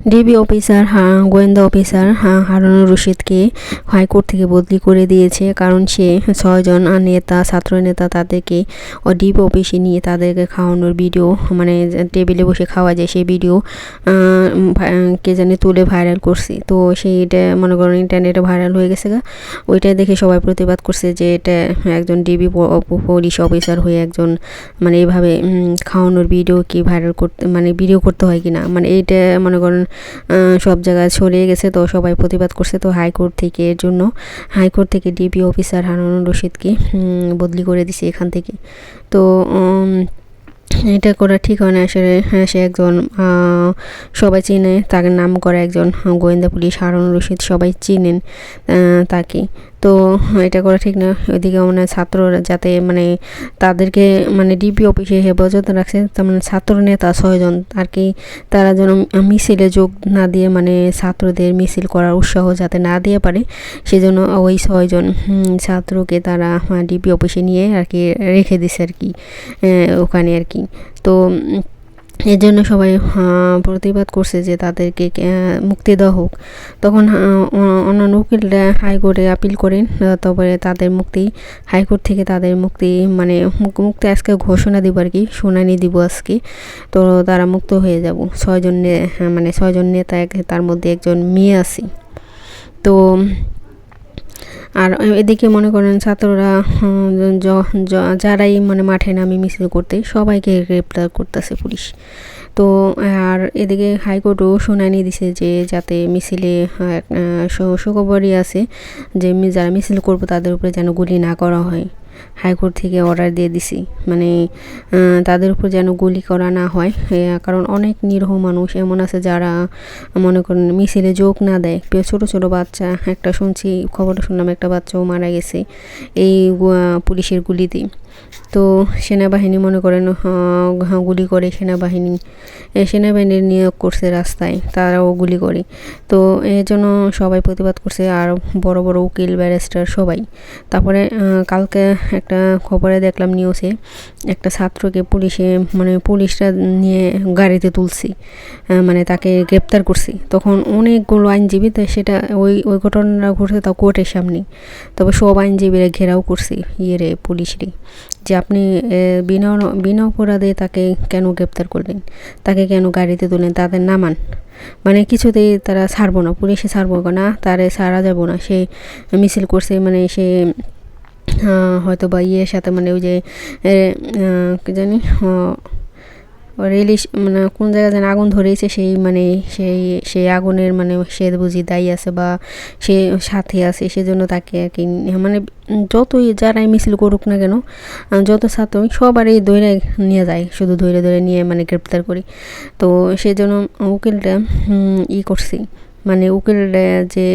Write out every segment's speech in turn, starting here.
DB officer হ্যাঁ গোয়েন্দা officer হ্যাঁ হারুনুর রশিদকে হাইকোর্ট থেকে বদলি করে দিয়েছে। কারণ সে ছয়জন নেতা, ছাত্র নেতা তাদেরকে ও ডিবি অফিসে নিয়ে তাদেরকে খাওয়ানোর ভিডিও মানে টেবিলে বসে খাওয়া যায়। সেই ভিডিও কে জানে তুলে ভাইরাল করছে। তো সেইটা মনে করেন ইন্টারনেটে ভাইরাল হয়ে গেছে গা। ওইটা দেখে সবাই প্রতিবাদ করছে যে এটা একজন ডিবি পুলিশ অফিসার হয়ে একজন মানে এইভাবে খাওয়ানোর ভিডিও কি ভাইরাল করতে মানে ভিডিও করতে হয় কি না মানে এইটা মনে করেন সব জায়গায় ছড়িয়ে গেছে। তো সবাই প্রতিবাদ করছে। তো হাইকোর্ট থেকে এর জন্য, হাইকোর্ট থেকে ডিবি অফিসার হারুনুর রশিদকে বদলি করে দিছে এখান থেকে। তো এটা করা ঠিক হয় না। আসলে হ্যাঁ সে একজন সবাই চিনে। তাকে নাম করা একজন গোয়েন্দা পুলিশ হারুন রশিদ সবাই চিনেন তাকে। তো এটা করা ঠিক না। ওইদিকে মানে ছাত্ররা যাতে মানে তাদেরকে মানে ডিপি অফিসে হেফাজত রাখছে, তার মানে ছাত্র নেতা ছয়জন, আর কি তারা যেন মিছিলে যোগ না দিয়ে মানে ছাত্রদের মিছিল করার উৎসাহ যাতে না দিয়ে পারে, সেজন্য ওই ছয়জন ছাত্রকে তারা ডিপি অফিসে নিয়ে আর কি রেখে দিছে আর কি ওখানে আর কি। তো এর জন্য সবাই প্রতিবাদ করছে যে তাদেরকে মুক্তি দেওয়া হোক। তখন অন্যান্য উকিলরা হাইকোর্টে আপিল করেন তারপরে তাদের মুক্তি হাইকোর্ট থেকে তাদের মুক্তি মানে মুক্তি আজকে ঘোষণা দিব আর কি, শুনানি দিব আজকে। তো তারা মুক্ত হয়ে যাব। ছয়জন মানে ছয়জন নেতা তার মধ্যে একজন মেয়ে আছে। তো আর এদিকে মনে করেন ছাত্ররা যারাই মানে মাঠে নামে মিছিল করতে, সবাইকে গ্রেপ্তার করতেছে পুলিশ। তো, আর এদিকে হাইকোর্টও শুনানি দিছে যে যাতে মিছিলে সুখবরই আছে, যে যারা মিছিল করব তাদের উপরে যেন গুলি না করা হয়। হাইকোর্ট থেকে অর্ডার দিয়ে দিছি। মানে তাদের উপর যেন গুলি করা না হয়। কারণ অনেক নিরহ মানুষ এমন আছে যারা, মনে করেন, মিছিলে যোগ না দেয়। ছোটো ছোটো বাচ্চা, একটা শুনছি খবর শুনলাম, একটা বাচ্চাও মারা গেছে এই পুলিশের গুলিতে। তো সেনাবাহিনী মনে করেন গুলি করে সেনাবাহিনী সেনাবাহিনীর নিয়োগ করছে রাস্তায়, তারাও গুলি করে। তো এর জন্য সবাই প্রতিবাদ করছে, আর বড় বড় উকিল, ব্যারিস্টার সবাই। তারপরে কালকে একটা খবরে দেখলাম নিউজে একটা ছাত্রকে পুলিশে মানে পুলিশরা নিয়ে গাড়িতে তুলছি মানে তাকে গ্রেপ্তার করছি। তখন অনেকগুলো আইনজীবী, তো সেটা ওই ওই ঘটনাটা ঘটছে তাও কোর্টের সামনে। তবে সব আইনজীবীরা ঘেরাও করছে ইয়ে রে পুলিশরে যে আপনি বিনা বিনা অপরাধে তাকে কেন গ্রেপ্তার করলেন? তাকে কেন গাড়িতে তুলেন তাদের নামান মানে। কিছুতেই তারা ছাড়বো না। পুলিশে ছাড়বো না, তারে ছাড়া যাব না। সে মিছিল করছে মানে সে হয়তো বা ইয়ের সাথে মানে ওই যে জানি রেলি মানে কোন জায়গায় যেন আগুন ধরেছে, সেই মানে সেই সেই আগুনের মানে সে বুঝি দায়ী আছে বা সে সাথে আছে, সেজন্য তাকে আর কি মানে যতই যারাই মিছিল করুক না কেন যত ছাত্র সবারই ধরে নিয়ে যায় শুধু ধরে ধরে নিয়ে মানে গ্রেপ্তার করি। তো সেজন্য উকিলটা ই করছি। মানে উকিল যে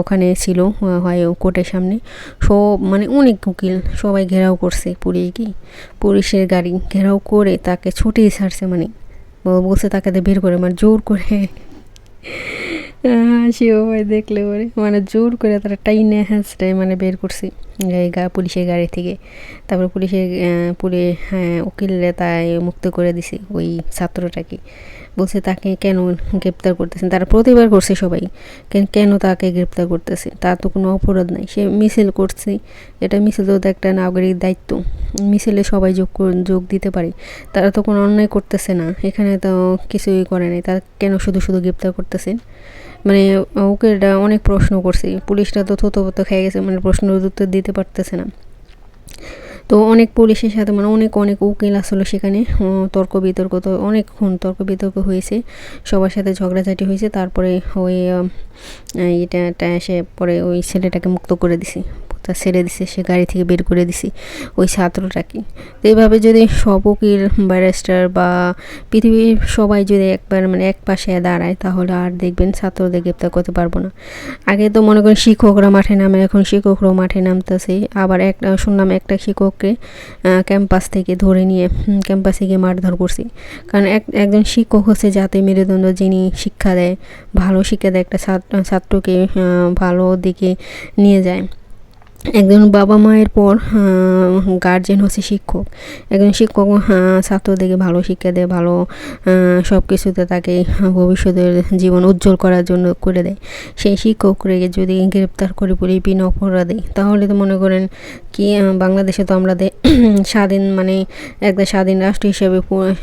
ওখানে ছিল হয় কোর্টের সামনে, সব মানে অনেক উকিল, সবাই ঘেরাও করছে পুলিশ কি? পুলিশের গাড়ি ঘেরাও করে তাকে ছুটিয়ে ছাড়ছে মানে বলছে তাকে বের করে মানে জোর করে হাসিও ভাই দেখলে পরে মানে জোর করে তারা টাইনে হাসটাই মানে বের করছি পুলিশের গাড়ি থেকে। তারপর পুলিশের পুলিশ হ্যাঁ উকিলরা তাই মুক্ত করে দিছে ওই ছাত্রটাকে। বলছে, তাকে কেন গ্রেপ্তার করতেছেন? তারা প্রতিবার করছে সবাই। কেন তাকে গ্রেপ্তার করতেছে? তার তো কোনো অপরাধ নাই। সে মিছিল করছে। এটা মিছিল তো একটা নাগরিক দায়িত্ব। মিছিলে সবাই যোগ যোগ দিতে পারে। তারা তো কোনো অন্যায় করতেছে না। এখানে তো কিছুই করে নাই। তারা কেন শুধু শুধু গ্রেপ্তার করতেছেন? মানে ওকে অনেক প্রশ্ন করছে। পুলিশটা তো থতো খেয়ে গেছে। মানে প্রশ্নের উত্তর দিতে পারতেছে না। তো অনেক পুলিশের সাথে মানে অনেক অনেক উকিল আসলো সেখানে তর্ক বিতর্ক তো অনেকক্ষণ তর্ক বিতর্ক হয়েছে। সবার সাথে ঝগড়াঝাটি হয়েছে, তারপরে ওই এটা এসে পরে ওই ছেলেটাকে মুক্ত করে দিছি। তা ছেড়ে দিছে, সে গাড়ি থেকে বের করে দিছি ওই ছাত্রটাকে। তো এইভাবে যদি সব উকিল ব্যারিস্টার বা পৃথিবীর সবাই যদি একবার মানে এক পাশে দাঁড়ায়, তাহলে আর দেখবেন ছাত্রদের গ্রেপ্তার করতে পারব না। আগে তো মনে করেন শিক্ষকরা মাঠে নামে, এখন শিক্ষকরাও মাঠে নামতেছে। আবার একটা, শুনলাম একটা শিক্ষককে ক্যাম্পাস থেকে ধরে নিয়ে ক্যাম্পাসে গিয়ে মারধর করছি। কারণ এক, একজন শিক্ষক হচ্ছে যাতে মেরুদণ্ড যিনি শিক্ষা দেয়, ভালো শিক্ষা দেয় একটা ছাত্রকে ভালো দিকে নিয়ে যায়। একজন বাবা মায়ের পর গার্জেন হচ্ছে শিক্ষক। একজন শিক্ষক ছাত্রদেরকে ভালো শিক্ষা দেয়, ভালো সব কিছুতে তাকে ভবিষ্যতের জীবন উজ্জ্বল করার জন্য করে দেয়। সেই শিক্ষককে যদি গ্রেপ্তার করে পুলিশ বিনা অপরাধে, তাহলে তো মনে করেন কি বাংলাদেশে তো আমরা স্বাধীন মানে একটা স্বাধীন রাষ্ট্র হিসেবে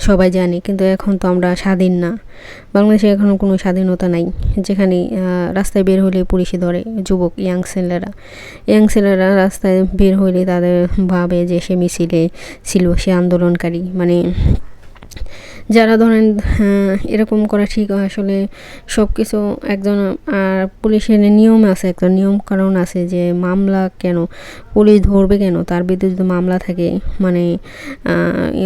সবাই জানি, কিন্তু এখন তো আমরা স্বাধীন না। বাংলাদেশে এখনও কোনো স্বাধীনতা নাই, যেখানে রাস্তায় বের হলে পুলিশে ধরে যুবক ইয়াং ছেলেরা। ইয়াং ছেলেরা রাস্তায় বের হইলে তাদের ভাবে যে সে মিছিলে ছিল, সে আন্দোলনকারী। মানে যারা ধরেন এরকম করা ঠিক আসলে সব কিছু একজন, আর পুলিশের নিয়ম আছে, একটা নিয়ম কারণ আছে যে মামলা কেন, পুলিশ ধরবে কেন, তার বিরুদ্ধে যদি মামলা থাকে মানে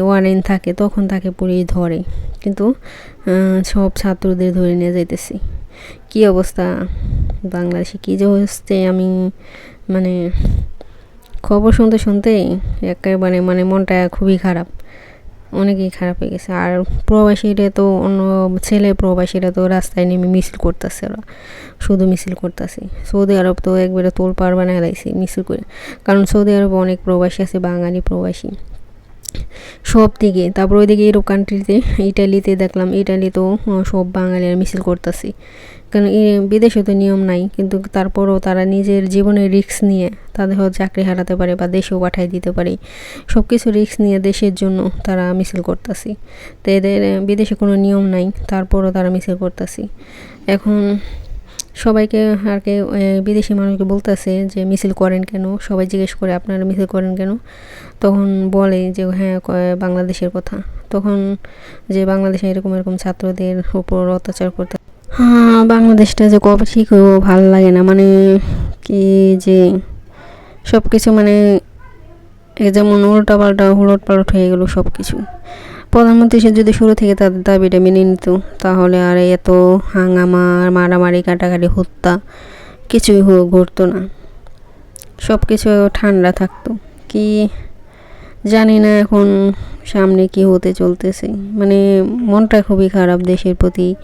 ওয়ারেন্ট থাকে, তখন তাকে পুলিশ ধরে। কিন্তু সব ছাত্রদের ধরে নিয়ে যাইতেছি। কি অবস্থা? বাংলাদেশে কী যে হচ্ছে, আমি মানে খবর শুনতে শুনতেই একেবারে মানে মনটা খুবই খারাপ। অনেকেই খারাপ হয়ে গেছে। আর প্রবাসীরা তো অন্য ছেলে প্রবাসীরা তো রাস্তায় নেমে মিছিল করতেছে ওরা। শুধু মিছিল করতেছে। সৌদি আরব তো একবারে তোল পার বানায় মিছিল করে। কারণ সৌদি আরব অনেক প্রবাসী আছে, বাঙালি প্রবাসী। সব দিকে। তারপর ওইদিকে ইউরোপ কান্ট্রিতে ইটালিতে দেখলাম ইটালিতেও সব বাঙালিরা মিছিল করতেছে। কারণ বিদেশে তো নিয়ম নাই, কিন্তু তারপরও তারা নিজের জীবনের রিস্ক নিয়ে তাদের হয়তো চাকরি হারাতে পারে বা দেশেও পাঠাই দিতে পারে। সব কিছু রিস্ক নিয়ে দেশের জন্য তারা মিছিল করতেছে। তো এদের, বিদেশে কোনো নিয়ম নাই, তারপরও তারা মিছিল করতেছে। এখন সবাইকে আর কি বিদেশি মানুষকে বলতেছে যে মিছিল করেন কেন? সবাই জিজ্ঞেস করে, আপনারা মিছিল করেন কেন? তখন বলে যে হ্যাঁ বাংলাদেশের কথা। তখন যে বাংলাদেশে এরকম এরকম ছাত্রদের উপর অত্যাচার করতে হ্যাঁ বাংলাদেশটা যে কবে ঠিক ভালো লাগে না। মানে কি যে সব কিছু মানে যেমন উল্টা পাল্টা হুলট পালট হয়ে গেলো সব কিছু প্রধানমন্ত্রী সে যদি শুরু থেকে তাদের দাবিটা মেনে নিত, তাহলে আর এত হাঙ্গামা, মারামারি, কাটাকাটি, হত্যা কিছুই ঘটতো না। সব কিছু ঠান্ডা থাকতো। কি জানি না এখন সামনে কি হতে চলতেছে। মানে মনটা খুবই খারাপ দেশের প্রতি।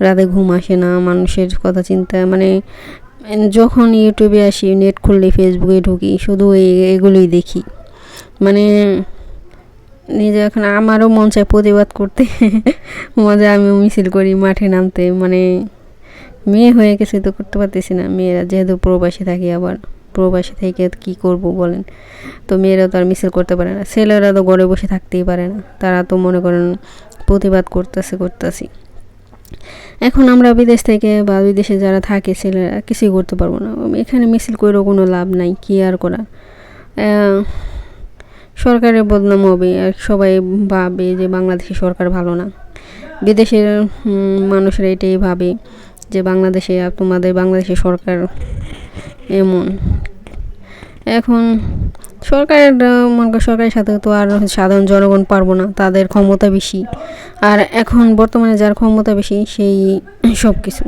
রাতে ঘুম আসে না, মানুষের কথা চিন্তা। মানে যখন ইউটিউবে আসি, নেট খুললে ফেসবুকে ঢুকি, শুধু এগুলোই দেখি। মানে নিজে এখন আমারও মন চায় প্রতিবাদ করতে। মজা আমি মিছিল করি, মাঠে নামতে মানে মেয়ে হয়ে গেছে তো করতে পারতেছি না। মেয়েরা যেহেতু প্রবাসী থাকি আবার, প্রবাসী থেকে কি করব বলেন? তো মেয়েরা তো আর মিছিল করতে পারে না। ছেলেরা তো ঘরে বসে থাকতেই পারে না। তারা তো মনে করেন প্রতিবাদ করতেছে, করতেছি। এখন আমরা বিদেশ থেকে বা বিদেশে যারা থাকে ছেলেরা কিছুই করতে পারব না। এখানে মিছিল করেও কোনো লাভ নাই, কি আর করা সরকারের বদনাম হবে আর সবাই ভাবে যে বাংলাদেশের সরকার ভালো না। বিদেশের মানুষরা এটাই ভাবে যে বাংলাদেশে আর তোমাদের বাংলাদেশের সরকার এমন। এখন সরকারের, মনে সরকারের সাথে তো আর সাধারণ জনগণ পারব না, তাদের ক্ষমতা বেশি। আর এখন বর্তমানে যার ক্ষমতা বেশি সেই সব কিছু।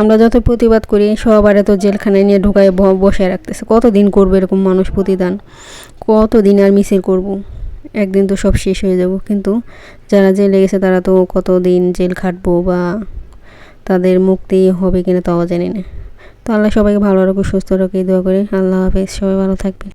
আমরা যত প্রতিবাদ করি সবারে তো জেলখানায় নিয়ে ঢুকায় বসে রাখতেছে। কতদিন করবে এরকম মানুষ প্রতিদান? কতদিন আর মিসের করব? একদিন তো সব শেষ হয়ে যাব। কিন্তু যারা জেলে গেছে তারা তো কতদিন জেল খাটবো বা তাদের মুক্তি হবে কিনা তাও জানি না। তো আল্লাহ সবাইকে ভালো রাখুক, সুস্থ রাখে দোয়া করে। আল্লাহ হাফেজ, সবাই ভালো থাকবে